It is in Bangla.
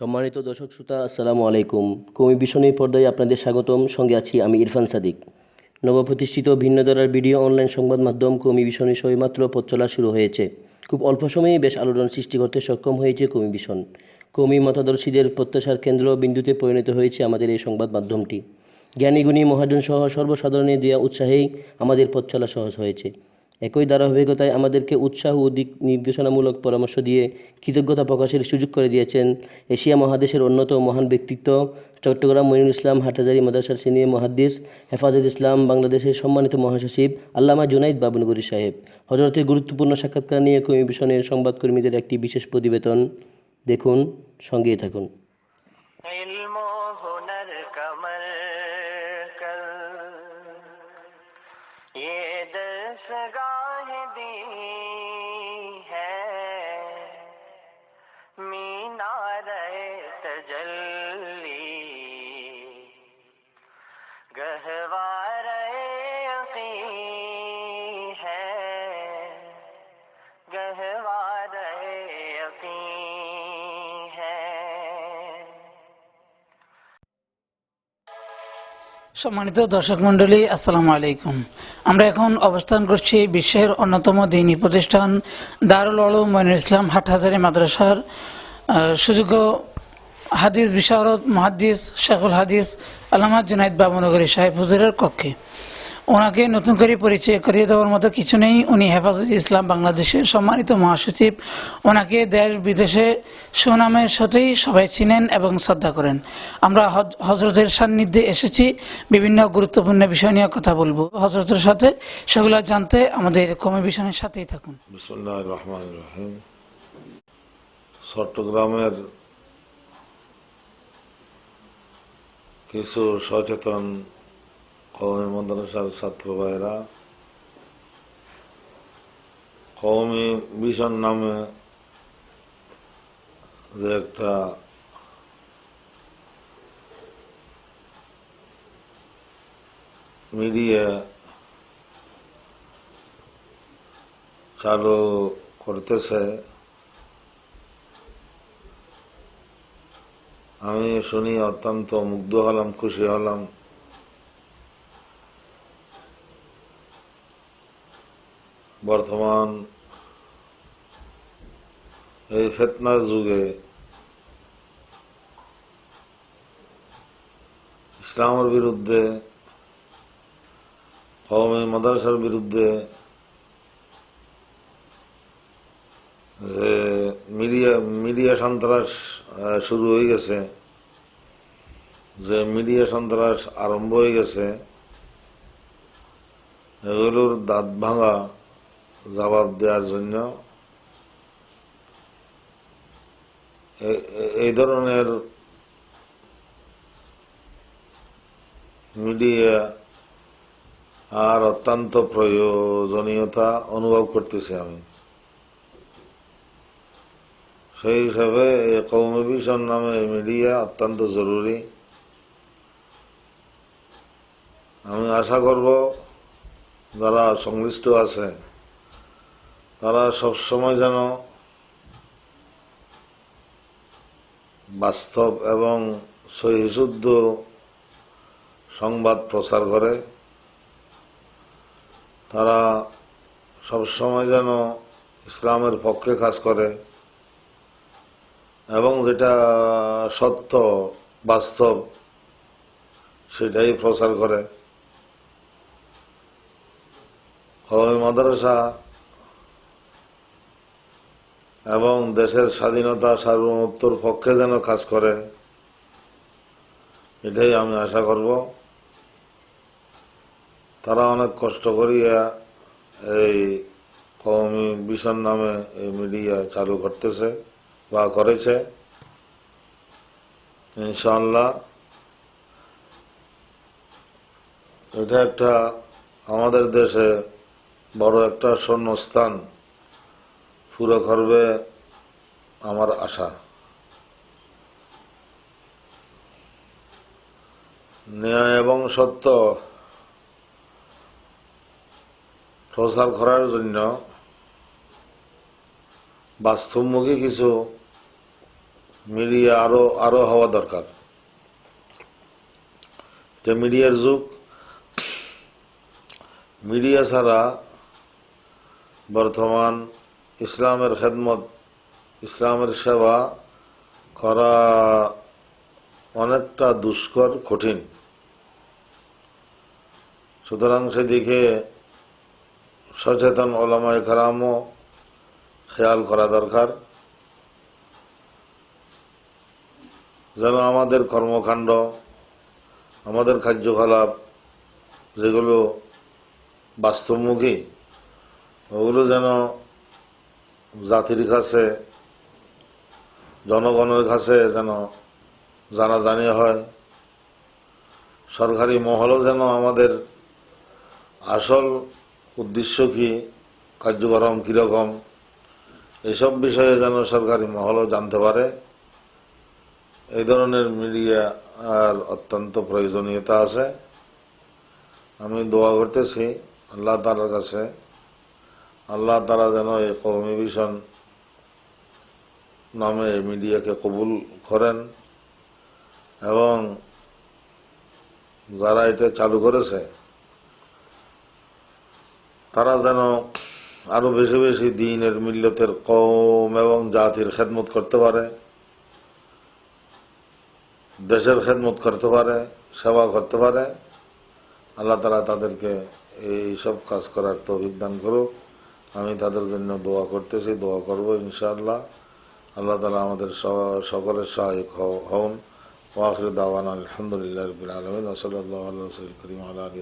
সম্মানিত দর্শক শ্রোতা, আসসালামু আলাইকুম। কমি ভীষণী পর্দায় আপনাদের স্বাগতম। সঙ্গে আছি আমি ইরফান সাদিক। নবপ্রতিষ্ঠিত ভিন্নধারার ভিডিও অনলাইন সংবাদ মাধ্যম কমি ভীষণী সবেমাত্র পথ চলা শুরু হয়েছে। খুব অল্প সময়েই বেশ আলোড়ন সৃষ্টি করতে সক্ষম হয়েছে কমি ভীষণ। কমি মতাদর্শীদের প্রত্যাশার কেন্দ্র বিন্দুতে পরিণত হয়েছে আমাদের এই সংবাদ মাধ্যমটি। জ্ঞানীগুণী মহাজন সহ সর্বসাধারণের দেওয়া উৎসাহেই আমাদের পথ চলা সহজ হয়েছে। একই ধারাবাহিকতায় আমাদেরকে উৎসাহ ও দিক নির্দেশনামূলক পরামর্শ দিয়ে কৃতজ্ঞতা প্রকাশের সুযোগ করে দিয়েছেন এশিয়া মহাদেশের অন্যতম মহান ব্যক্তিত্ব চট্টগ্রাম মনিরুল ইসলাম হাটাজারি মাদ্রাসার সিনিয়র মহাদ্দিস হেফাজত ইসলাম, বাংলাদেশের সম্মানিত মহাসচিব আল্লামা জুনাইদ বাবনগরী সাহেব। হজরতের গুরুত্বপূর্ণ সাক্ষাৎকার নিয়ে কমিশনের সংবাদকর্মীদের একটি বিশেষ প্রতিবেদন দেখুন, সঙ্গেই থাকুন। मीनार तजल्ली गहवार यकी है गहवार यकी है সম্মানিত দর্শক মন্ডলী আসসালামু আলাইকুম আমরা এখন অবস্থান করছি বিশ্বের অন্যতম দিনী প্রতিষ্ঠান দারুল আলম মইনুল ইসলাম হাটহাজারি মাদ্রাসার আহ, সুযোগ্য হাদিস, বিশারদ মহাদিস শেখুল হাদিস আলামাদ জুনাইদ বাবুনগরী সাহেব হুজুরের কক্ষে। ওনাকে নতুন করে পরিচয় করিয়ে দেওয়ার মতো কিছু নেই। উনি হেফাজত ইসলাম বাংলাদেশের সম্মানিত মহাসচিব। ওনাকে দেশ বিদেশে সুনামের সাথেই সবাই চিনেন এবং শ্রদ্ধা করেন। আমরা হজ- হজরতের সান্নিধ্যে এসেছি। বিভিন্ন গুরুত্বপূর্ণ বিষয় নিয়ে কথা বলব। হজরতের সাথে সেগুলো জানতে আমাদের কমিশনের সাথেই থাকুন। চট্টগ্রামের কিছু সচেতন কৌমি মাদ্রাসার ছাত্র ভাইরা কৌমি মিশন নামে যে একটা মিডিয়া চালু করতেছে আমি শুনি অত্যন্ত মুগ্ধ হলাম, খুশি হলাম। বর্তমান এই ফেতনার যুগে ইসলামের বিরুদ্ধে, কওমি মাদ্রাসার বিরুদ্ধে যে মিডিয়া মিডিয়া সন্ত্রাস শুরু হয়ে গেছে। যে মিডিয়া সন্ত্রাস আরম্ভ হয়ে গেছে, এগুলোর দাঁত ভাঙা জবাব দেওয়ার জন্য এই ধরনের মিডিয়া আর অত্যন্ত প্রয়োজনীয়তা অনুভব করতেছি আমি। সেই হিসাবে এই কৌমি ভিশন নামে মিডিয়া অত্যন্ত জরুরি। আমি আশা করব, যারা সংশ্লিষ্ট আছে তারা সবসময় যেন বাস্তব এবং সহিশুদ্ধ সংবাদ প্রচার করে। তারা সবসময় যেন ইসলামের পক্ষে কাজ করে। এবং যেটা সত্য, বাস্তব, সেটাই প্রচার করে। মাদ্রাসা এবং দেশের স্বাধীনতা সার্বভৌমত্বর পক্ষে যেন কাজ করে, এটাই আমি আশা করব। তারা অনেক কষ্ট করিয়া এই কওমি মিশন নামে এই মিডিয়া চালু করতেছে। বা করেছে, ইনশাআল্লাহ। এটা একটা আমাদের দেশে বড় একটা স্বর্ণস্থান পুরো করবে আমার আশা। ন্যায় এবং সত্য প্রচার করার জন্য বাস্তবমুখী কিছু মিডিয়া আরও আরও হওয়া দরকার। যে মিডিয়ার যুগ, মিডিয়া ছাড়া বর্তমান ইসলামের খেদমত, ইসলামের সেবা করা অনেকটা দুষ্কর, কঠিন। সুতরাং সেদিকে সচেতন ওলামায় খারামও খেয়াল করা দরকার। যেন আমাদের কর্মকাণ্ড, আমাদের কার্যকলাপ, যেগুলো বাস্তবমুখী, ওগুলো যেন জাতির কাছে, জনগণের কাছে যেন জানাজানি হয়। সরকারি মহলও যেন আমাদের আসল উদ্দেশ্য কী, কার্যক্রম কীরকম এসব বিষয়ে যেন সরকারি মহলও জানতে পারে। এই ধরনের মিডিয়া আর অত্যন্ত প্রয়োজনীয়তা আছে। আমি দোয়া করতেছি আল্লাহ তালার কাছে। আল্লাহ তারা যেন এই কৌমি ভীষণ নামে মিডিয়াকে কবুল করেন এবং যারা এটা চালু করেছে, তারা যেন আরও বেশি বেশি দিনের মিল্লতের কম এবং জাতির খেদমত করতে পারে, দেশের খেদমত করতে পারে, সেবা করতে পারে, আল্লাহ তালা তাদেরকে এই সব কাজ করার তো অভিজ্ঞান করুক। আমি তাদের জন্য দোয়া করতেছি, দোয়া করব ইনশাআল্লাহ। আল্লাহ তালা আমাদের সকলের সহায়ক হন। ওয়াখির আলহামদুলিল্লাহ রবিল আলমিন। ওসল আল্লাহ করিম আল্লাহ আলী